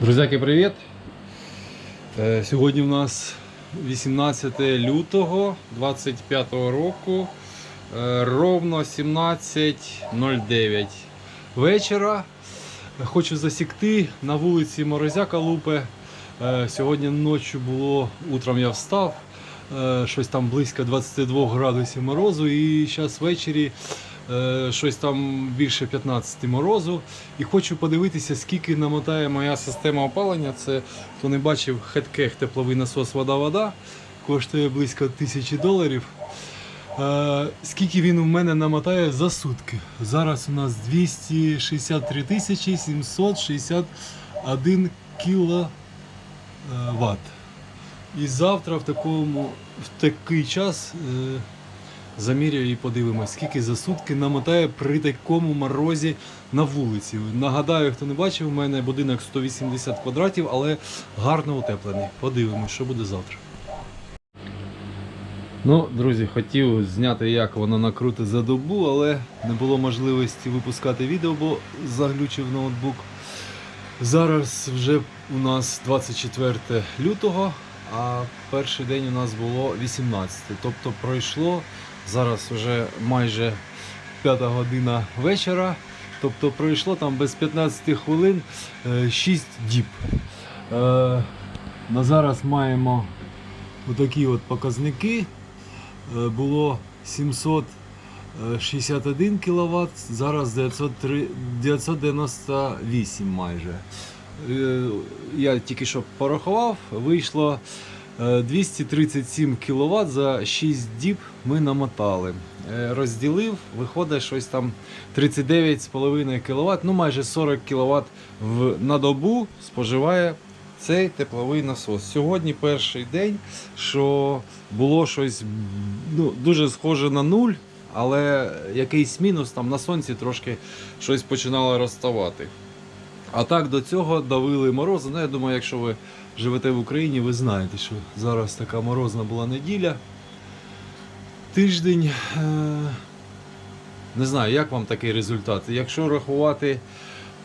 Друзяки, привіт! Е, Сьогодні у нас 18 лютого 25 року, е, ровно 17.09 вечора. Хочу засікти на вулиці Морозяка Лупе. Е, Сьогодні ночі було, утром я встав, щось там близько 22 градусів морозу, і зараз ввечері щось там більше 15 морозу. І хочу подивитися, скільки намотає моя система опалення. Це хто не бачив, хеткех тепловий насос вода-вода. Коштує близько тисячі доларів. Е, скільки він у мене намотає за сутки? Зараз у нас 263 тисячі 761 кіловат. І завтра в такому в такий час е, заміряю і подивимось, скільки за сутки намотає при такому морозі на вулиці. Нагадаю, хто не бачив, у мене будинок 180 квадратів, але гарно утеплений. Подивимось, що буде завтра. Ну, друзі, хотів зняти, як воно накрути за добу, але не було можливості випускати відео, бо заглючив ноутбук. Зараз вже у нас 24 лютого, а перший день у нас було 18. Тобто пройшло зараз вже майже 5 година вечора. Тобто пройшло там без 15 хвилин 6 діб. Е, на зараз маємо отакі от показники. Е, Було 761 кВт, зараз 903 998 майже. Е, Я тільки що порахував, вийшло е, 237 кВт за 6 діб ми намотали. Е, Розділив, виходить щось там 39,5 кВт, ну майже 40 кВт на добу споживає цей тепловий насос. Сьогодні перший день, що було щось ну, дуже схоже на нуль, але якийсь мінус там на сонці трошки щось починало розставати. А так до цього давили морози. Ну, я думаю, якщо ви живете в Україні, ви знаєте, що зараз така морозна була неділя. Тиждень. Е- не знаю, як вам такий результат. Якщо рахувати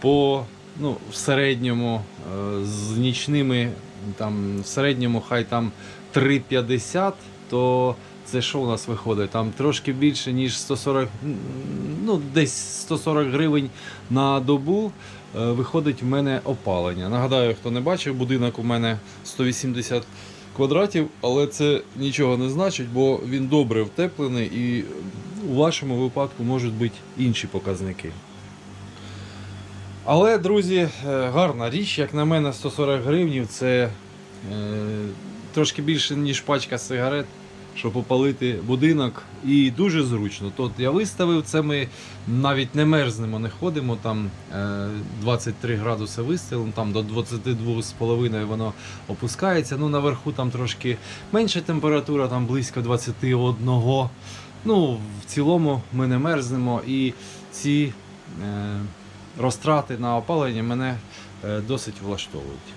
по ну, в середньому е, з нічними, там, в середньому хай там 3,50, то це що у нас виходить? Там трошки більше, ніж 140, ну, десь 140 гривень на добу е, виходить в мене опалення. Нагадаю, хто не бачив, будинок у мене 180 квадратів, але це нічого не значить, бо він добре втеплений і у вашому випадку можуть бути інші показники. Але, друзі, е, гарна річ, як на мене, 140 гривнів це е, трошки більше, ніж пачка сигарет, щоб опалити будинок. І дуже зручно. Тут я виставив це, ми навіть не мерзнемо, не ходимо. Там е, 23 градуси виставимо, там до 22,5 воно опускається. Ну, наверху там трошки менша температура, там близько 21. Ну, в цілому ми не мерзнемо і ці. Е, розтрати на опалення мене е, досить влаштовують.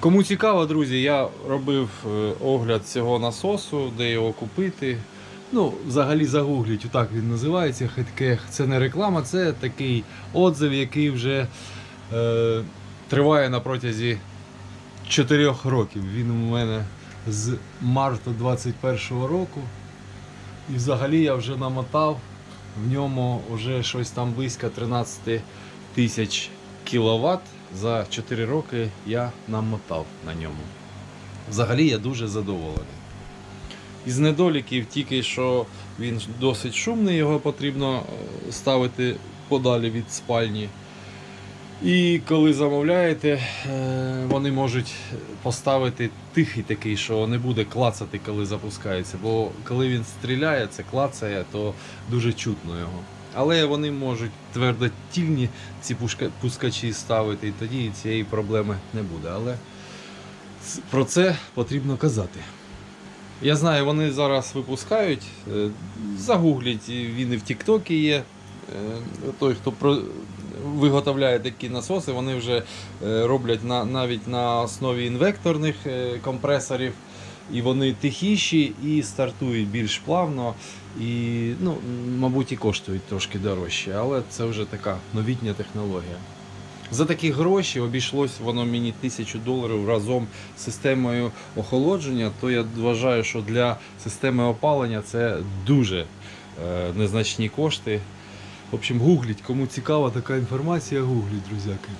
Кому цікаво, друзі, я робив е, огляд цього насосу, де його купити. Ну, взагалі загугліть, отак він називається Хеткех. Це не реклама, це такий отзив, який вже е, триває на протязі 4 років. Він у мене з марта 21-го року. І взагалі я вже намотав в ньому вже щось там близько 13 тисяч кіловат. За 4 роки я намотав на ньому. Взагалі я дуже задоволений. Із недоліків тільки що він досить шумний, його потрібно е, ставити подалі від спальні. І коли замовляєте, е, вони можуть поставити тихий такий, що не буде клацати, коли запускається. Бо коли він стріляє, це клацає, то дуже чутно його. Але вони можуть твердотільні ці пускачі ставити, і тоді цієї проблеми не буде. Але про це потрібно казати. Я знаю, вони зараз випускають. е, Загугліть, він і в Тіктокі є. Е, Той, хто виготовляє такі насоси, вони вже е, роблять на, навіть на основі інвекторних компресорів. І вони тихіші і стартують більш плавно. І, ну, мабуть, і коштують трошки дорожче, але це вже така новітня технологія. За такі гроші обійшлось воно мені тисячу доларів разом з системою охолодження. То я вважаю, що для системи опалення це дуже е, незначні кошти. В общем, гугліть, кому цікава така інформація, гугліть, друзяки.